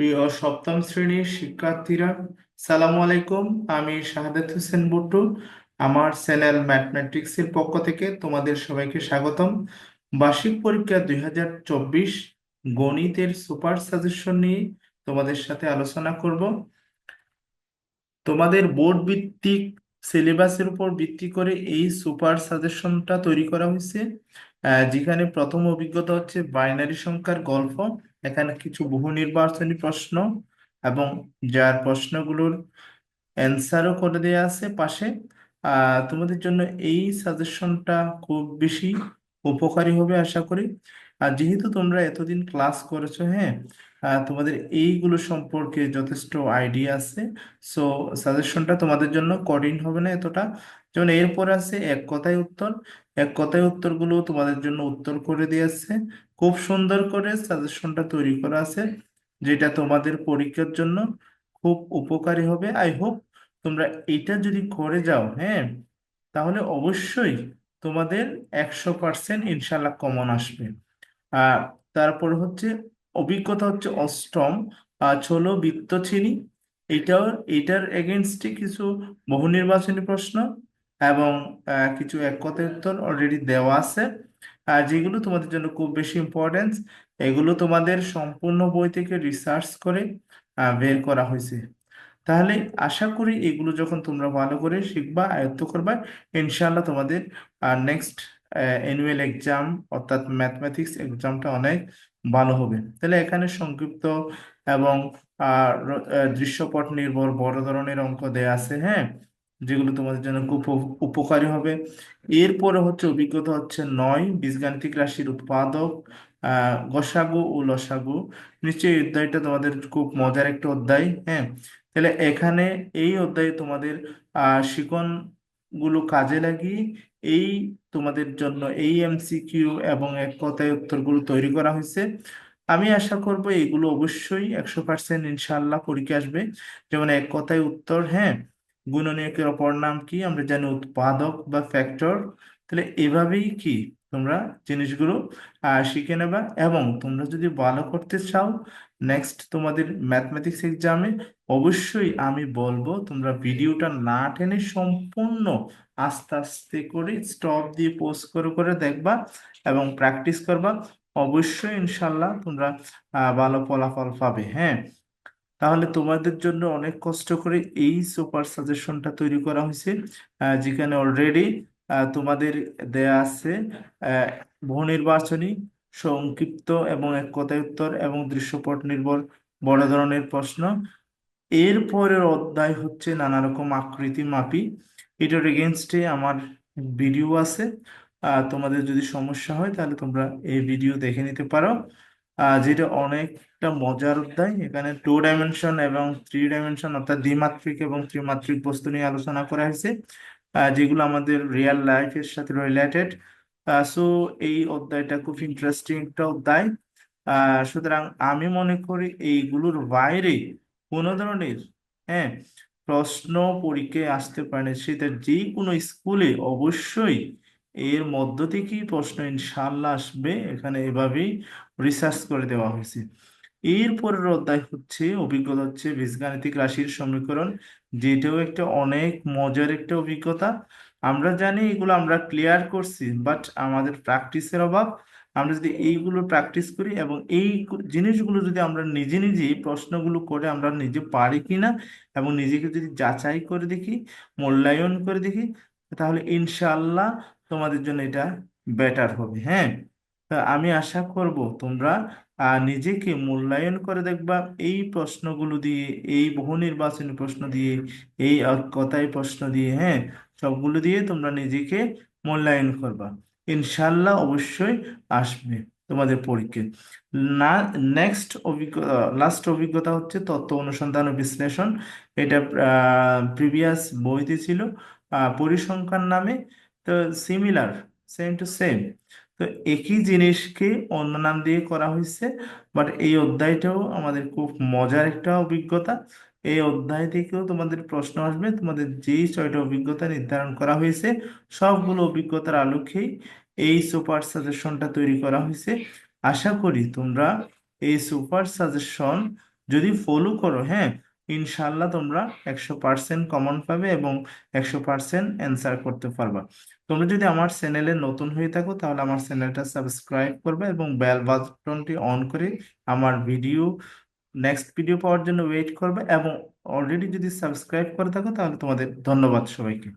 প্রিয় সপ্তম শ্রেণির শিক্ষার্থীরা, সালামু আলাইকুম। আমি শাহাদাত হোসেন বুট্টু আমার চ্যানেল ম্যাথমেটিক্স এর পক্ষ থেকে তোমাদের সবাইকে স্বাগতম। বার্ষিক পরীক্ষা দুই হাজার চব্বিশ গণিতের সুপার সাজেশন নিয়ে তোমাদের সাথে আলোচনা করব। তোমাদের বোর্ড ভিত্তিক সিলেবাসের উপর ভিত্তি করে এই সুপার সাজেশনটা তৈরি করা হয়েছে। যেখানে প্রথম অভিজ্ঞতা হচ্ছে বাইনারি সংখ্যার গল্প। এখানে কিছু বহু নির্বাচনী প্রশ্ন এবং যার প্রশ্নগুলোর অ্যান্সারও করে দেওয়া আছে পাশে। তোমাদের জন্য এই সাজেশনটা খুব বেশি উপকারী হবে আশা করি। আর যেহেতু তোমরা এতদিন ক্লাস করেছ হ্যাঁ তোমাদের এইগুলো সম্পর্কে যথেষ্ট আইডিয়া আছে। সো সাজেশনটা তোমাদের জন্য কঠিন হবে না এতটা। যেমন এরপর আছে এক কথায় উত্তর। এক কথায় উত্তরগুলো তোমাদের জন্য উত্তর করে দিয়েছে। খুব সুন্দর করে সাজেশনটা তৈরি করা আছে, যেটা তোমাদের পরীক্ষার জন্য খুব উপকারী হবে। আই হোপ তোমরা এটা যদি করে যাও হ্যাঁ তাহলে অবশ্যই তোমাদের একশো পার্সেন্ট ইনশাল্লাহ কমন আসবে। তারপর হচ্ছে অভিজ্ঞতা হচ্ছে অষ্টম ষোলো বৃত্তচিনি এটাও, এটার এগেনস্টে কিছু বহু নির্বাচনী প্রশ্ন এবং কিছু এক উত্তর অলরেডি দেওয়া আছে। আর যেগুলো তোমাদের জন্য খুব বেশি ইম্পর্টেন্স এগুলো তোমাদের সম্পূর্ণ বই থেকে রিসার্চ করে বের করা হয়েছে। তাহলে আশা করি এগুলো যখন তোমরা ভালো করে শিখবা, আয়ত্ত করবা ইনশাল্লাহ তোমাদের নেক্সট অ্যানুয়াল এক্সাম অর্থাৎ ম্যাথমেটিক্স এক্সামটা অনেক ভালো হবে। তাহলে এখানে সংক্ষিপ্ত এবং দৃশ্যপট নির্ভর বড় ধরনের অঙ্ক দেয়া আছে হ্যাঁ? যেগুলো তোমাদের জন্য খুব উপকারী হবে। এরপরে হচ্ছে অভিজ্ঞতা হচ্ছে নয়, বীজগাণিতিক রাশির উৎপাদক গসাগু ও লসাগু। নিশ্চয়ই এই অধ্যায়টা তোমাদের খুব মজার একটা অধ্যায় হ্যাঁ? তাহলে এখানে এই অধ্যায়ে তোমাদের শিকন গুলো কাজে লাগিয়ে এই তোমাদের জন্য এই এমসিকিউ এবং এক কথায় উত্তরগুলো তৈরি করা হয়েছে। আমি আশা করব এগুলো অবশ্যই একশো পার্সেন্ট ইনশাল্লাহ পরীক্ষা আসবে। যেমন এক কথায় উত্তর হ্যাঁ গুণনীয়কের অপর নাম কি? আমরা জানি উৎপাদক বা ফ্যাক্টর তাহলে এভাবেই কি? তোমরা জিনিসগুলো শিখে নেবা এবং তোমরা যদি ভালো করতে চাও নেক্সট তোমাদের ম্যাথমেটিক্স এক্সামে অবশ্যই আমি বলব তোমরা ভিডিওটা না টেনে সম্পূর্ণ আস্তে আস্তে করে স্টপ দিয়ে পোস্ট করে করে দেখবা এবং প্র্যাকটিস করবা। অবশ্যই ইনশাল্লাহ তোমরা ভালো ফলাফল পাবে হ্যাঁ? তাহলে তোমাদের জন্য অনেক কষ্ট করে এই সুপার সাজেশনটা তৈরি করা হয়েছে যেখানে অলরেডি তোমাদের দেয়া আছে আহ, বহু নির্বাচনী সংক্ষিপ্ত এবং এক কথায় উত্তর এবং দৃশ্যপট নির্ভর বড় ধরনের প্রশ্ন। এর পরের অধ্যায় হচ্ছে নানা রকম আকৃতি মাপি। এটার এগেনস্টে আমার ভিডিও আছে। তোমাদের যদি সমস্যা হয় তাহলে তোমরা এই ভিডিও দেখে নিতে পারো। যেটা অনেকটা মজার অধ্যায়। এখানে টু ডাইমেনশন এবং থ্রি ডাইমেনশন অর্থাৎ দ্বিমাত্রিক এবং ত্রিমাত্রিক বস্তু নিয়ে আলোচনা করা হয়েছে। যেগুলো আমাদের রিয়েল লাইফের সাথে রিলেটেড সো এই অধ্যায়টা খুব ইন্টারেস্টিং একটা অধ্যায়। সুতরাং আমি মনে করি এইগুলোর বাইরে কোনো ধরনের হ্যাঁ প্রশ্ন পরীক্ষায় আসতে পারে সেটা যে কোনো স্কুলে অবশ্যই এর মধ্য থেকেই প্রশ্ন ইনশাল্লাহ আসবে। এখানে এভাবেই রিসার্চ করে দেওয়া হয়েছে। এরপরের অধ্যায় হচ্ছে, অভিজ্ঞতা হচ্ছে বীজগাণিতিক রাশির সমীকরণ, যেটাও একটা অনেক মজার একটা অভিজ্ঞতা। আমরা জানি এগুলো আমরা ক্লিয়ার করছি বাট আমাদের প্র্যাকটিসের অভাব। আমরা যদি এইগুলো প্র্যাকটিস করি এবং এই জিনিসগুলো যদি আমরা নিজে নিজে প্রশ্নগুলো করে আমরা নিজে পারি কিনা এবং নিজেকে যদি যাচাই করে দেখি, মূল্যায়ন করে দেখি, তাহলে ইনশাল্লাহ তোমাদের জন্য এটা বেটার হবে হ্যাঁ? তা আমি আশা করব তোমরা নিজেকে মূল্যায়ন করে দেখবা। এই প্রশ্নগুলো দিয়ে, এই বহু নির্বাচনী প্রশ্ন দিয়ে, এই কথায় প্রশ্ন দিয়ে হ্যাঁ সবগুলো দিয়ে তোমরা নিজেকে মূল্যায়ন করবা। ইনশাল্লাহ অবশ্যই আসবে তোমাদের পরীক্ষা। না নেক্সট অভিজ্ঞতা লাস্ট অভিজ্ঞতা হচ্ছে তত্ত্ব অনুসন্ধান ও বিশ্লেষণ। এটা প্রিভিয়াস বইতে ছিল। পরিসংখ্যান নামে, তো সিমিলার সেম টু সেম তো একই জিনিসকে অন্য নাম দিয়ে করা হয়েছে বাট এই অধ্যায়টাও আমাদের খুব মজার একটা অভিজ্ঞতা। এই অধ্যায় থেকেও তোমাদের প্রশ্ন আসবে, তোমাদের যেই ছয়টা অভিজ্ঞতা নির্ধারণ করা হয়েছে, সবগুলো অভিজ্ঞতার আলোকেই এই সুপার সাজেশনটা তৈরি করা হয়েছে। আশা করি তোমরা এই সুপার সাজেশন যদি ফলো করো হ্যাঁ ইনশাল্লাহ তোমরা একশো পার্সেন্ট কমন পাবে এবং একশো পার্সেন্ট অ্যান্সার করতে পারবা। তোমরা যদি আমার চ্যানেলে নতুন হয়ে থাকো, তাহলে আমার চ্যানেলটা সাবস্ক্রাইব করবে এবং বেল বাটনটি অন করে আমার ভিডিও নেক্সট ভিডিও পাওয়ার জন্য ওয়েট করবে এবং অলরেডি যদি সাবস্ক্রাইব করে থাকো, তাহলে তোমাদের ধন্যবাদ সবাইকে।